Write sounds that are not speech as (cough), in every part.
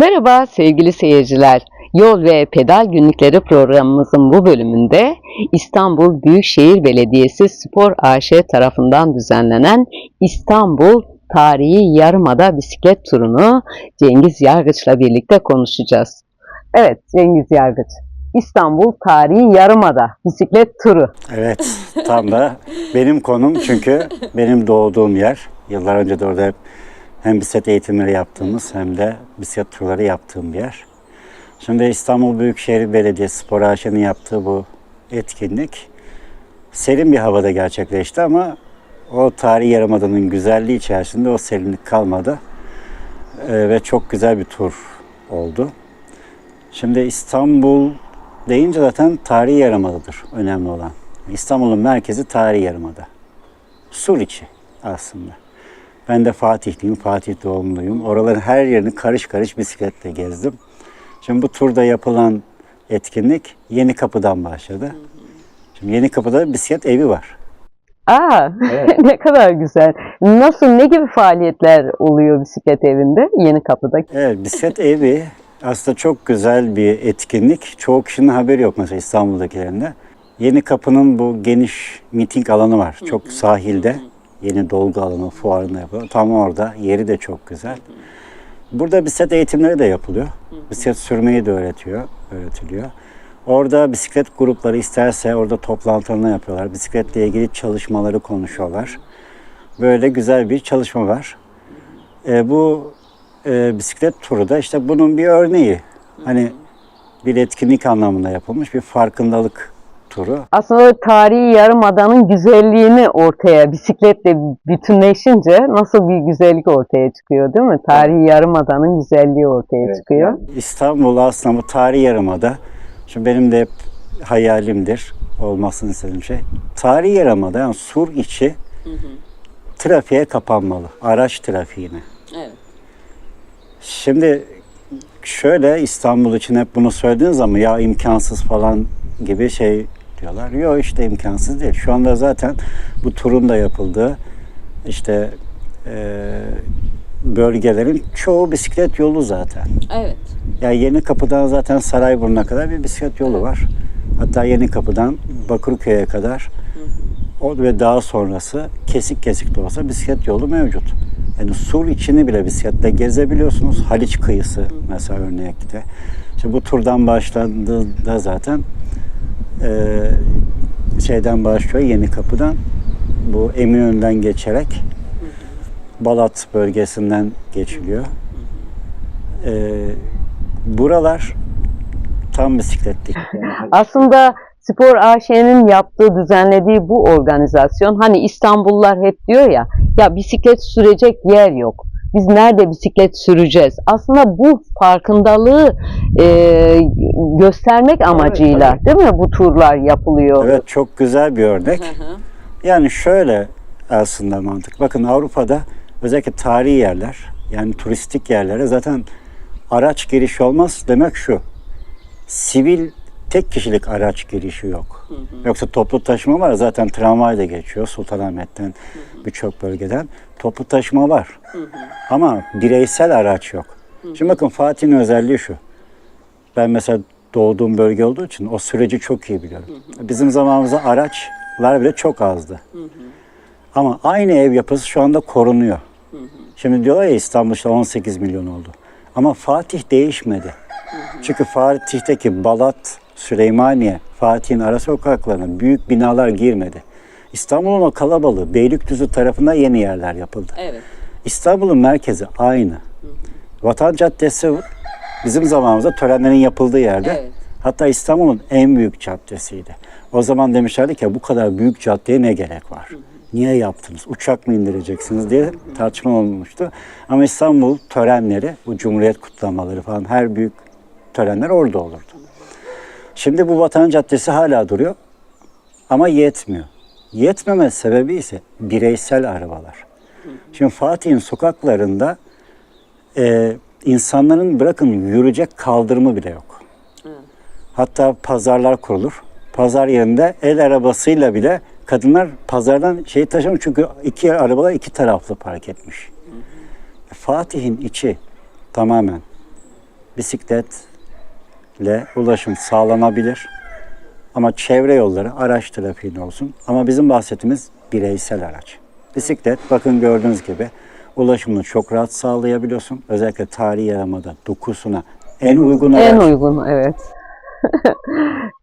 Merhaba sevgili seyirciler. Yol ve Pedal Günlükleri programımızın bu bölümünde İstanbul Büyükşehir Belediyesi Spor AŞ tarafından düzenlenen İstanbul Tarihi Yarımada bisiklet turunu Cengiz Yargıç'la birlikte konuşacağız. Evet Cengiz Yargıç, İstanbul Tarihi Yarımada bisiklet turu. Evet, tam da benim konum çünkü benim doğduğum yer. Yıllar önce de orada hep hem bisiklet eğitimleri yaptığımız hem de bisiklet turları yaptığım bir yer. Şimdi İstanbul Büyükşehir Belediyesi Spor AŞ'nin yaptığı bu etkinlik serin bir havada gerçekleşti ama o tarihi yarımadanın güzelliği içerisinde o serinlik kalmadı. Ee, ve çok güzel bir tur oldu. Şimdi İstanbul deyince zaten tarihi yarımadadır önemli olan. İstanbul'un merkezi tarihi yarımada. Sur içi aslında. Ben de Fatihliyim, Fatih doğumluyum. Oraların her yerini karış karış bisikletle gezdim. Şimdi bu turda yapılan etkinlik Yeni Kapı'dan başladı. Şimdi Yeni Kapı'da bisiklet evi var. Aa Evet. (laughs) ne kadar güzel. Nasıl ne gibi faaliyetler oluyor bisiklet evinde Yeni Kapı'da? Evet, bisiklet evi aslında çok güzel bir etkinlik. Çoğu kişinin haberi yok mesela İstanbul'dakilerinde. Yeni Kapı'nın bu geniş miting alanı var. Çok sahilde. Yeni dolgu alanı fuarında yapılıyor. Tam orada. Yeri de çok güzel. Burada bisiklet eğitimleri de yapılıyor. Bisiklet sürmeyi de öğretiyor, öğretiliyor. Orada bisiklet grupları isterse orada toplantılarını yapıyorlar. Bisikletle ilgili çalışmaları konuşuyorlar. Böyle güzel bir çalışma var. E, bu e, bisiklet turu da işte bunun bir örneği. Hani bir etkinlik anlamında yapılmış bir farkındalık turu. Aslında tarihi yarımadanın güzelliğini ortaya bisikletle bütünleşince nasıl bir güzellik ortaya çıkıyor değil mi? Tarihi yarımadanın güzelliği ortaya çıkıyor. İstanbul aslında bu tarihi yarımada. Şimdi benim de hep hayalimdir. Olmasını istediğim şey. Tarihi yarımada yani sur içi trafiğe kapanmalı. Araç trafiğine. Evet. Şimdi şöyle İstanbul için hep bunu söylediğiniz zaman ya imkansız falan gibi şey diyorlar. Yok işte imkansız değil. Şu anda zaten bu turun da yapıldığı işte e, bölgelerin çoğu bisiklet yolu zaten. Evet. Ya Yeni Kapı'dan zaten Sarayburnu'na kadar bir bisiklet yolu var. Hatta Yeni Kapı'dan Bakırköy'e kadar o ve daha sonrası kesik kesik de olsa bisiklet yolu mevcut. Yani sur içini bile bisikletle gezebiliyorsunuz. Haliç kıyısı mesela örnekte. İşte bu turdan başlandığında zaten eee, şeyden başlıyor Yeni Kapı'dan bu Eminönü'nden geçerek Balat bölgesinden geçiliyor. Eee, buralar tam bisikletlik. Aslında Spor AŞ'nin yaptığı, düzenlediği bu organizasyon hani İstanbullular hep diyor ya ya bisiklet sürecek yer yok. Biz nerede bisiklet süreceğiz? Aslında bu farkındalığı e, göstermek amacıyla değil mi bu turlar yapılıyor? Evet çok güzel bir örnek. Yani şöyle aslında mantık. Bakın Avrupa'da özellikle tarihi yerler yani turistik yerlere zaten araç girişi olmaz demek şu. Sivil tek kişilik araç girişi yok. Yoksa toplu taşıma var zaten tramvay da geçiyor Sultanahmet'ten birçok bölgeden. Toplu taşıma var. Ama bireysel araç yok. Şimdi bakın Fatih'in özelliği şu. Ben mesela doğduğum bölge olduğu için o süreci çok iyi biliyorum. Bizim zamanımızda araçlar bile çok azdı. Ama aynı ev yapısı şu anda korunuyor. Şimdi diyorlar ya İstanbul işte 18 milyon oldu. Ama Fatih değişmedi. Çünkü Fatih'teki Balat, Süleymaniye, Fatih'in ara sokaklarına büyük binalar girmedi. İstanbul'un o kalabalığı Beylikdüzü tarafına yeni yerler yapıldı. Evet. İstanbul'un merkezi aynı. Vatan Caddesi bizim zamanımızda törenlerin yapıldığı yerde. Evet. Hatta İstanbul'un en büyük caddesiydi. O zaman demişlerdi ki bu kadar büyük caddeye ne gerek var? Niye yaptınız? Uçak mı indireceksiniz diye tartışma olmuştu. Ama İstanbul törenleri, bu Cumhuriyet kutlamaları falan her büyük törenler orada olurdu. Şimdi bu Vatan Caddesi hala duruyor ama yetmiyor. Yetmeme sebebi ise bireysel arabalar. Şimdi Fatih'in sokaklarında e, insanların bırakın yürüyecek kaldırımı bile yok. Hatta pazarlar kurulur. Pazar yerinde el arabasıyla bile kadınlar pazardan şey taşımıyor çünkü iki arabalar iki taraflı park etmiş. Fatih'in içi tamamen bisikletle ulaşım sağlanabilir. Ama çevre yolları araç trafiğin olsun. Ama bizim bahsettiğimiz bireysel araç. Bisiklet bakın gördüğünüz gibi ulaşımını çok rahat sağlayabiliyorsun. Özellikle tarihi yaramada dokusuna en uygun araç. En uygun evet.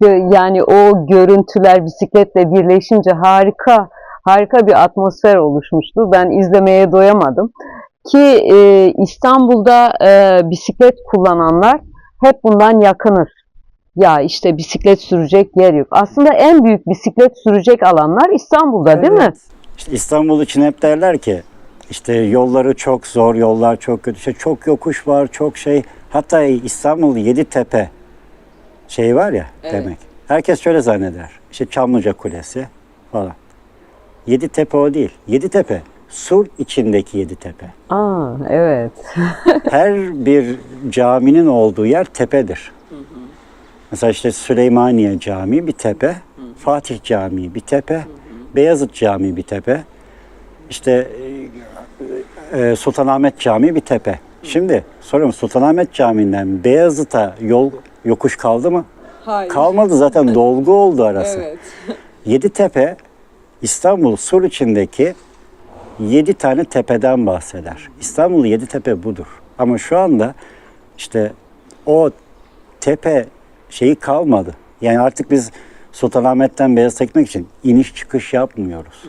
(laughs) yani o görüntüler bisikletle birleşince harika harika bir atmosfer oluşmuştu. Ben izlemeye doyamadım. Ki e, İstanbul'da e, bisiklet kullananlar hep bundan yakınır. Ya işte bisiklet sürecek yer yok. Aslında en büyük bisiklet sürecek alanlar İstanbul'da değil mi? Evet. İşte İstanbul için hep derler ki işte yolları çok zor, yollar çok kötü. İşte çok yokuş var, çok şey. Hatta İstanbul Yeditepe şey var ya demek. Herkes şöyle zanneder. İşte Çamlıca Kulesi falan. Yeditepe o değil. Yeditepe sur içindeki Yeditepe. Aa evet. (laughs) Her bir caminin olduğu yer tepedir. Mesela işte Süleymaniye Camii bir tepe, Fatih Camii bir tepe, Beyazıt Camii bir tepe, işte e, e, Sultanahmet Camii bir tepe. Şimdi soruyorum Sultanahmet Camii'nden Beyazıt'a yol yokuş kaldı mı? Hayır. Kalmadı zaten (laughs) dolgu oldu arası. Evet. Yeditepe İstanbul sur içindeki yedi tane tepeden bahseder. İstanbul yedi tepe budur. Ama şu anda işte o tepe şeyi kalmadı. Yani artık biz Sultanahmet'ten Beyazıt'a gitmek için iniş çıkış yapmıyoruz.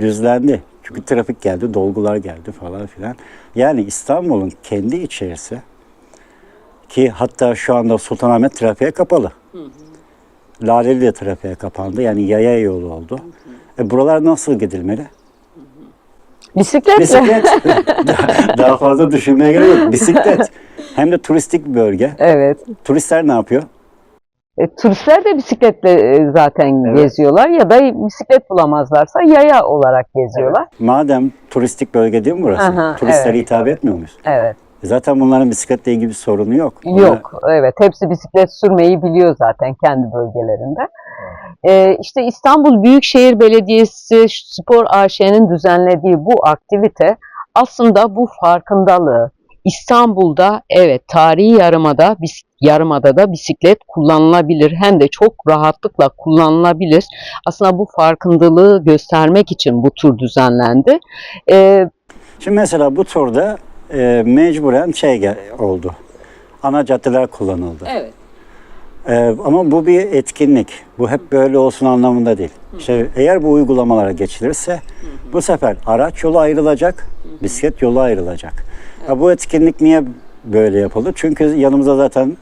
Düzlendi. Çünkü trafik geldi, dolgular geldi falan filan. Yani İstanbul'un kendi içerisi ki hatta şu anda Sultanahmet trafiğe kapalı. Laleli de trafiğe kapandı. Yani yaya yolu oldu. E buralar nasıl gidilmeli? Bisikletle. Bisiklet. (laughs) (laughs) daha, fazla düşünmeye gerek yok. Bisiklet. Hem de turistik bir bölge. Evet. Turistler ne yapıyor? E, turistler de bisikletle e, zaten Evet. geziyorlar ya da bisiklet bulamazlarsa yaya olarak geziyorlar. Madem turistik bölge değil mi burası? Aha, Turistlere evet. hitap etmiyor muyuz? Evet. Zaten bunların bisikletle ilgili bir sorunu yok. Yok. Evet. Hepsi bisiklet sürmeyi biliyor zaten kendi bölgelerinde. E, işte İstanbul Büyükşehir Belediyesi Spor AŞ'nin düzenlediği bu aktivite aslında bu farkındalığı İstanbul'da evet tarihi yarımada bis- yarımada da bisiklet kullanılabilir hem de çok rahatlıkla kullanılabilir. Aslında bu farkındalığı göstermek için bu tur düzenlendi. E, Şimdi mesela bu turda e, mecburen şey gel- oldu. Ana caddeler kullanıldı. Evet. Ee, ama bu bir etkinlik. Bu hep böyle olsun anlamında değil. İşte eğer bu uygulamalara geçilirse bu sefer araç yolu ayrılacak, bisiklet yolu ayrılacak. Ya bu etkinlik niye böyle yapıldı? Çünkü yanımızda zaten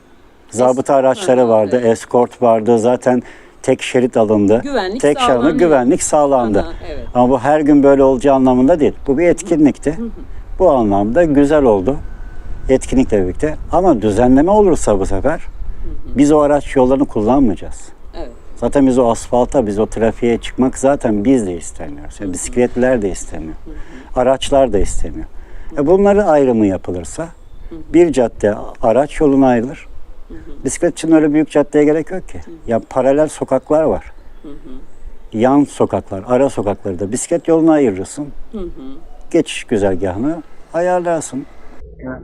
zabıta araçları vardı, eskort vardı. Zaten tek şerit alındı. Güvenlik tek şerit sağlanıyor. güvenlik sağlandı. Aha, evet. Ama bu her gün böyle olacağı anlamında değil. Bu bir etkinlikti. Bu anlamda güzel oldu. Etkinlikle birlikte. Ama düzenleme olursa bu sefer biz o araç yollarını kullanmayacağız. Evet. Zaten biz o asfalta, biz o trafiğe çıkmak zaten biz de istemiyoruz. Yani bisikletliler de istemiyor. Araçlar da istemiyor. E bunları ayrımı yapılırsa bir cadde araç yoluna ayrılır. Bisiklet için öyle büyük caddeye gerek yok ki. Ya paralel sokaklar var. Yan sokaklar, ara sokakları da bisiklet yoluna ayırırsın. Geçiş güzergahını ayarlarsın.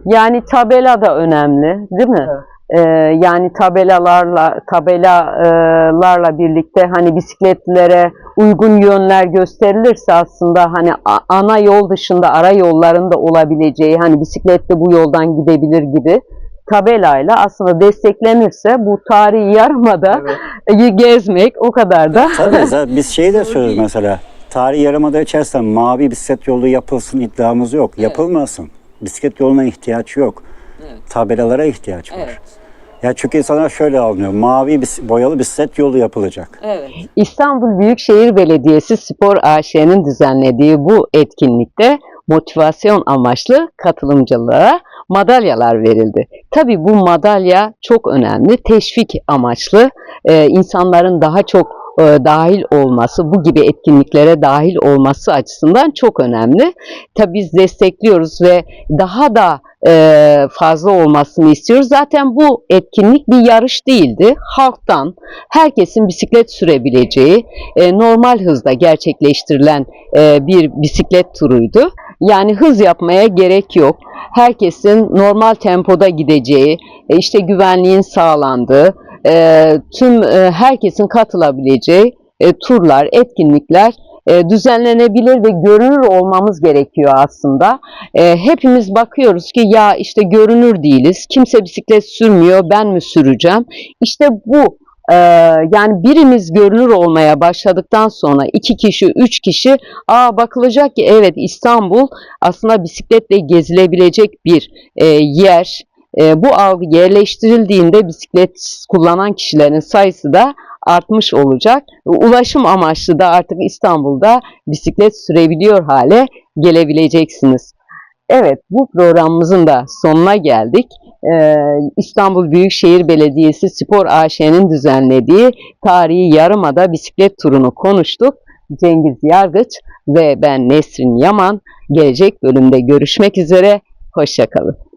Yani tabela da önemli, değil mi? Ee, yani tabelalarla tabelalarla birlikte hani bisikletlere uygun yönler gösterilirse aslında hani ana yol dışında ara yolların da olabileceği hani bisikletle bu yoldan gidebilir gibi tabelayla aslında desteklenirse bu tarihi yarımada (laughs) gezmek o kadar da Tabii zaten biz şeyi de söylüyoruz mesela. Tarihi Yarımada içerisinde mavi bisiklet yolu yapılsın iddiamız yok. Yapılmasın. Bisiklet yoluna ihtiyaç yok. Evet. Tabelalara ihtiyaç var. Evet. Ya çünkü insanlar şöyle anlıyor. Mavi bis- boyalı bisiklet yolu yapılacak. Evet. İstanbul Büyükşehir Belediyesi Spor AŞ'nin düzenlediği bu etkinlikte motivasyon amaçlı katılımcılığa madalyalar verildi. Tabii bu madalya çok önemli, teşvik amaçlı e, insanların daha çok e, dahil olması, bu gibi etkinliklere dahil olması açısından çok önemli. Tabii biz destekliyoruz ve daha da e, fazla olmasını istiyoruz. Zaten bu etkinlik bir yarış değildi. Halktan, herkesin bisiklet sürebileceği, e, normal hızda gerçekleştirilen bir bisiklet turuydu. Yani hız yapmaya gerek yok. Herkesin normal tempoda gideceği, işte güvenliğin sağlandığı, e, tüm e, herkesin katılabileceği e, turlar, etkinlikler e, düzenlenebilir ve görünür olmamız gerekiyor aslında. E, hepimiz bakıyoruz ki ya işte görünür değiliz, kimse bisiklet sürmüyor, ben mi süreceğim? İşte bu e, yani birimiz görünür olmaya başladıktan sonra iki kişi, üç kişi aa bakılacak ki evet İstanbul aslında bisikletle gezilebilecek bir e, yer. E, bu algı yerleştirildiğinde bisiklet kullanan kişilerin sayısı da artmış olacak. Ulaşım amaçlı da artık İstanbul'da bisiklet sürebiliyor hale gelebileceksiniz. Evet, bu programımızın da sonuna geldik. Ee, İstanbul Büyükşehir Belediyesi Spor AŞ'nin düzenlediği tarihi Yarımada bisiklet turunu konuştuk. Cengiz Yargıç ve ben Nesrin Yaman. Gelecek bölümde görüşmek üzere. Hoşçakalın.